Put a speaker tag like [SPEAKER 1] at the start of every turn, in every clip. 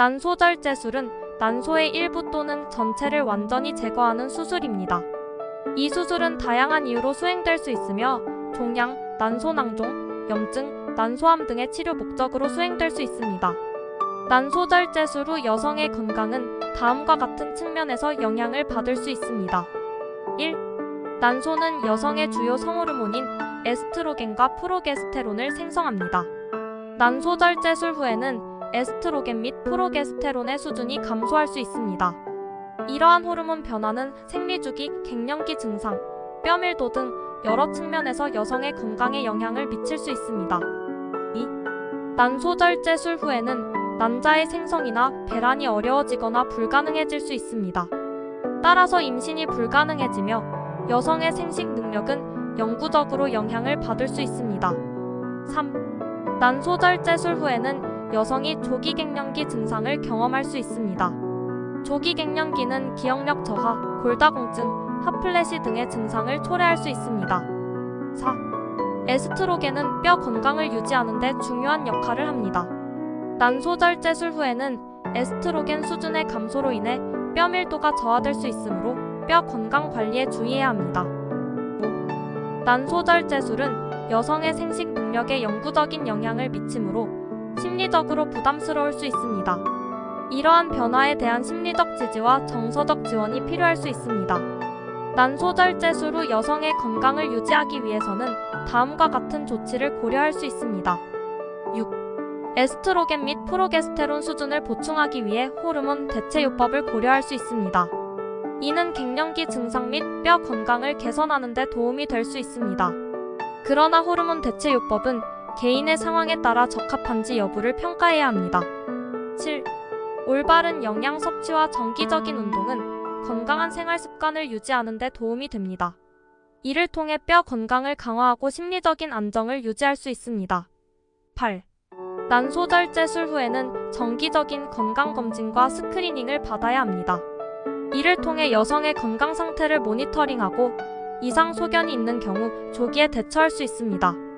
[SPEAKER 1] 난소절제술은 난소의 일부 또는 전체를 완전히 제거하는 수술입니다. 이 수술은 다양한 이유로 수행될 수 있으며 종양, 난소낭종, 염증, 난소암 등의 치료 목적으로 수행될 수 있습니다. 난소절제술 후 여성의 건강은 다음과 같은 측면에서 영향을 받을 수 있습니다. 1. 난소는 여성의 주요 성호르몬인 에스트로겐과 프로게스테론을 생성합니다. 난소절제술 후에는 에스트로겐 및 프로게스테론의 수준이 감소할 수 있습니다. 이러한 호르몬 변화는 생리주기, 갱년기 증상, 뼈밀도 등 여러 측면에서 여성의 건강에 영향을 미칠 수 있습니다. 2. 난소절제술 후에는 난자의 생성이나 배란이 어려워지거나 불가능해질 수 있습니다. 따라서 임신이 불가능해지며 여성의 생식 능력은 영구적으로 영향을 받을 수 있습니다. 3. 난소절제술 후에는 여성이 조기 갱년기 증상을 경험할 수 있습니다. 조기 갱년기는 기억력 저하, 골다공증, 핫플래시 등의 증상을 초래할 수 있습니다. 4. 에스트로겐은 뼈 건강을 유지하는 데 중요한 역할을 합니다. 난소절 제술 후에는 에스트로겐 수준의 감소로 인해 뼈 밀도가 저하될 수 있으므로 뼈 건강 관리에 주의해야 합니다. 5. 난소절 제술은 여성의 생식 능력에 영구적인 영향을 미치므로 심리적으로 부담스러울 수 있습니다. 이러한 변화에 대한 심리적 지지와 정서적 지원이 필요할 수 있습니다. 난소절제술 후 여성의 건강을 유지하기 위해서는 다음과 같은 조치를 고려할 수 있습니다. 6. 에스트로겐 및 프로게스테론 수준을 보충하기 위해 호르몬 대체요법을 고려할 수 있습니다. 이는 갱년기 증상 및 뼈 건강을 개선하는 데 도움이 될 수 있습니다. 그러나 호르몬 대체요법은 개인의 상황에 따라 적합한지 여부를 평가해야 합니다. 7. 올바른 영양 섭취와 정기적인 운동은 건강한 생활 습관을 유지하는 데 도움이 됩니다. 이를 통해 뼈 건강을 강화하고 심리적인 안정을 유지할 수 있습니다. 8. 난소절 제술 후에는 정기적인 건강검진과 스크리닝을 받아야 합니다. 이를 통해 여성의 건강 상태를 모니터링하고 이상 소견이 있는 경우 조기에 대처할 수 있습니다.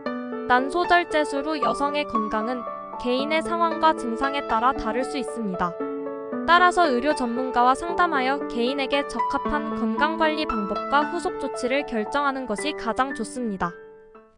[SPEAKER 1] 난소절제술 후 여성의 건강은 개인의 상황과 증상에 따라 다를 수 있습니다. 따라서 의료 전문가와 상담하여 개인에게 적합한 건강관리 방법과 후속 조치를 결정하는 것이 가장 좋습니다.